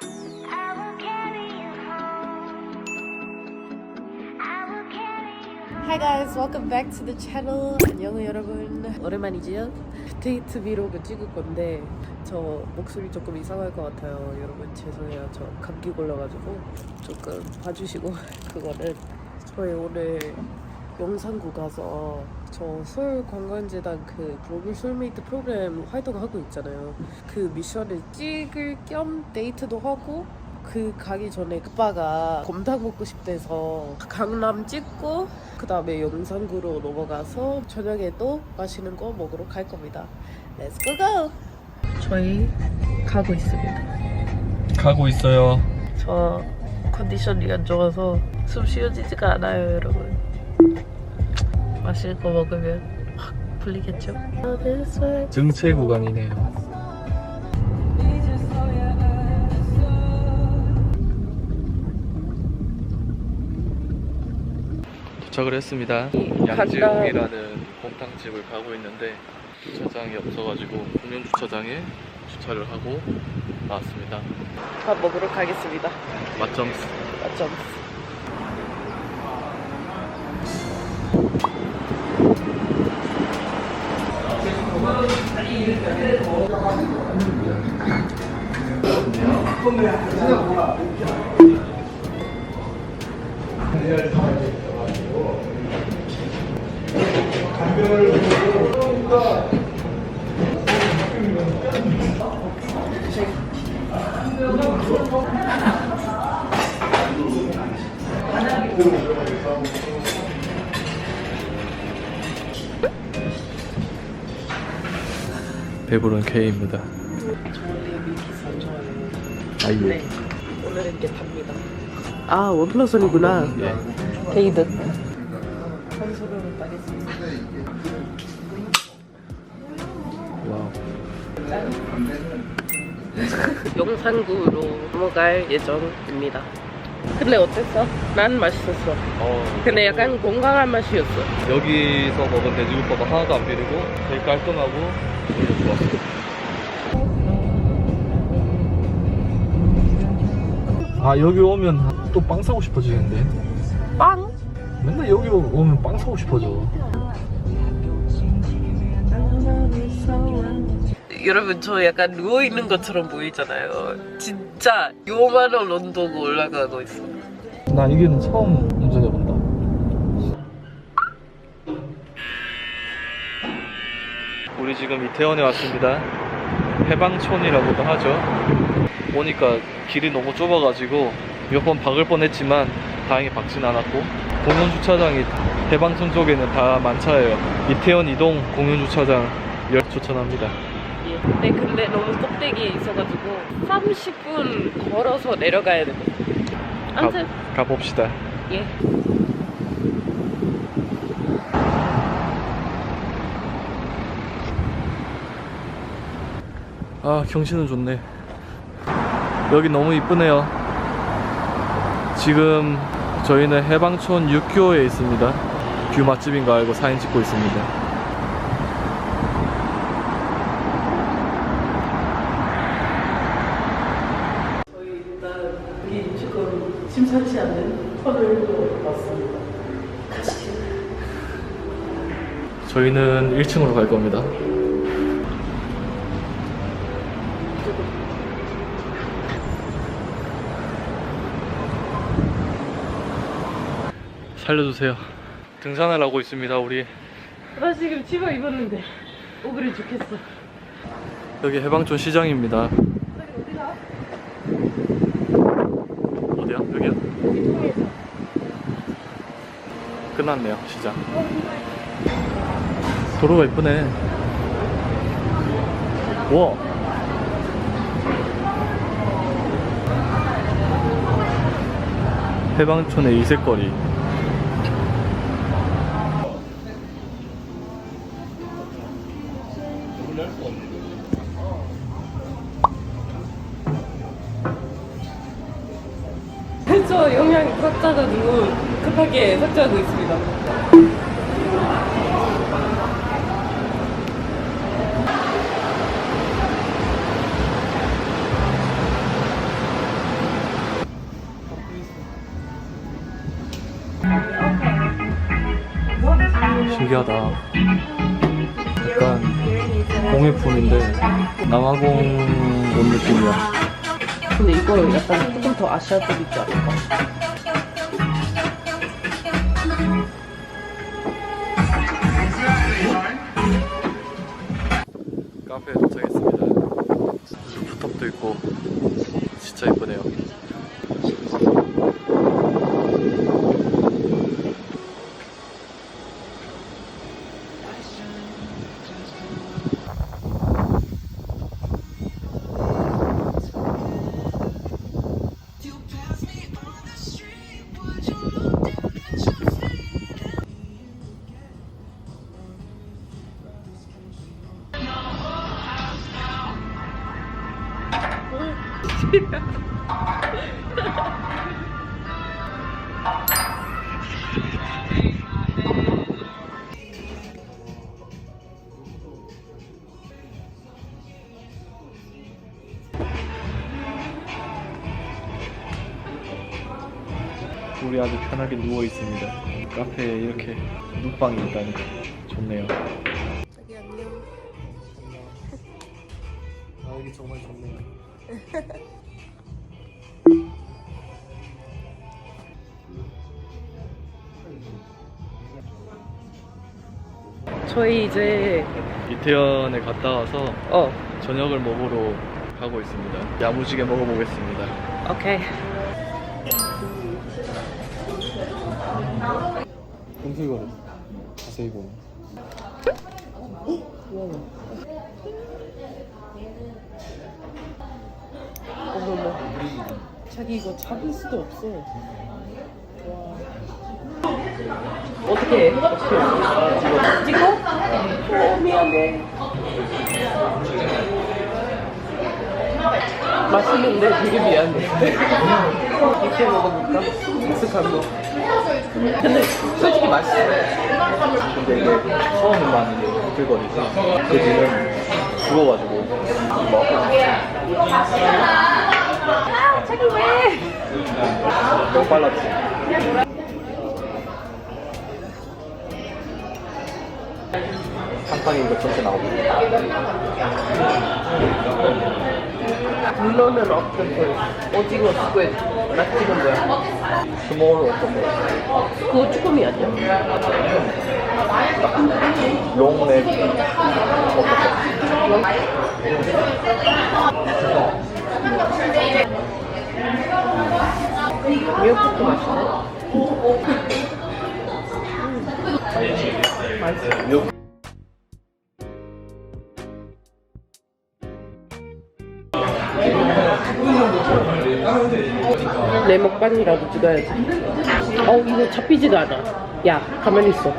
Hi guys, welcome back to the channel. 안녕 여러분. 오랜만이지요? 데이트 비로그 찍을 건데 저 목소리 조금 이상할 것 같아요. 여러분 죄송해요. 저 감기 걸려가지고 조금 봐주시고 그거는 저희 오늘 용산구 가서 저 서울 관광재단 그 글로벌 솔메이트 프로그램 활동하고 있잖아요. 그 미션을 찍을 겸 데이트도 하고 그 가기 전에 오빠가 곰탕 먹고 싶대서 강남 찍고 그 다음에 용산구로 넘어가서 저녁에 또 맛있는 거 먹으러 갈 겁니다. Let's go go! 저희 가고 있습니다. 가고 있어요. 저 컨디션이 안 좋아서 숨 쉬어지지가 않아요, 여러분. 맛있는 거 먹으면 확 풀리겠죠? 증체 구간이네요. 도착을 했습니다. 양지웅이라는 곰탕집을 가고 있는데 주차장이 없어가지고 공영 주차장에 주차를 하고 나왔습니다. 밥 먹으러 가겠습니다. 맛점 맞죠? 배부른 K입니다. 아이유. 네. 오늘은 이게 답니다. 아, 원 플러스 원이구나. 예. 데이드. 한 소로로 따겠습니다. 와우. 용산구로 넘어갈 예정입니다. 근데 어땠어? 난 맛있었어. 어, 근데 약간 건강한 맛이었어. 여기서 먹은 돼지국밥은 하나도 안 비리고 되게 깔끔하고 오히려 좋았어 아 여기 오면 또 빵 사고 싶어지는데 빵? 맨날 여기 오면 빵 사고 싶어져 여러분 저 약간 누워 있는 것처럼 보이잖아요. 진짜 요만한 온도가 올라가고 있어. 나 이게는 처음 운전해본다 우리 지금 이태원에 왔습니다 해방촌이라고도 하죠 오니까 길이 너무 좁아가지고 몇 번 박을 뻔했지만 다행히 박진 않았고 공영 주차장이 해방촌 쪽에는 다 만차예요 이태원 이동 공영 주차장 열 추천합니다 네, 근데 너무 꼭대기에 있어가지고 30분 걸어서 내려가야 돼. 아무튼 가, 가봅시다 예. 아 경치는 좋네 여기 너무 이쁘네요 지금 저희는 해방촌 6교에 있습니다 뷰 맛집인 거 알고 사진 찍고 있습니다 저희 일단 여기 조금 심상치 않은 터널로 왔습니다. 가시죠. 저희는 1층으로 갈 겁니다 살려주세요 등산을 하고 있습니다 우리 나 지금 치마 입었는데 오그려 죽겠어. 여기 해방촌 시장입니다? 어디야? 여기야? 끝났네요 시장 도로가 이쁘네 와 해방촌의 이색거리 삭제가지고 급하게 삭제하고 있습니다. 신기하다. 약간 공예품인데 남아공 온 느낌이야. 근데 이거 약간 조금 더 아시아적이지 않을까? 카페에 도착했습니다. 루프탑도 있고 진짜 예쁘네요. 우리 아주 편하게 누워 있습니다. 카페에 이렇게 눕방이 있다니 좋네요. 자기 안녕. 아 여기 정말 좋네요. 저희 이제 이태원에 갔다 와서 어 저녁을 먹으러 가고 있습니다. 야무지게 먹어보겠습니다. 오케이. 꼼수거려. 자세히 보면. 어머 머. 자기 이거 잡을 수도 없어. 와. 어떻게 해? 어떻게 해? 찍어? 어, 미안해. 맛있는데 되게 미안해. 이렇게 먹어볼까? 익숙한 거. 근데 솔직히 맛있어. 근데 이게 처음만 이제 부들거리지. 그 뒤는 부어가지고 먹어. 자기 왜? 너무 빨랐지. 한 판인 거 전체 나오고. 물론은 없던 거. 오징어 스퀘드. 나 찍은 거야. 스몰 어떤 거? 그거 쭈꾸미 아니야? 롱넥 미역국도 맛있네. 미역 내 먹방이라도 찍어야지. 어, 이거 잡히지가 않아. 야, 가만히 있어.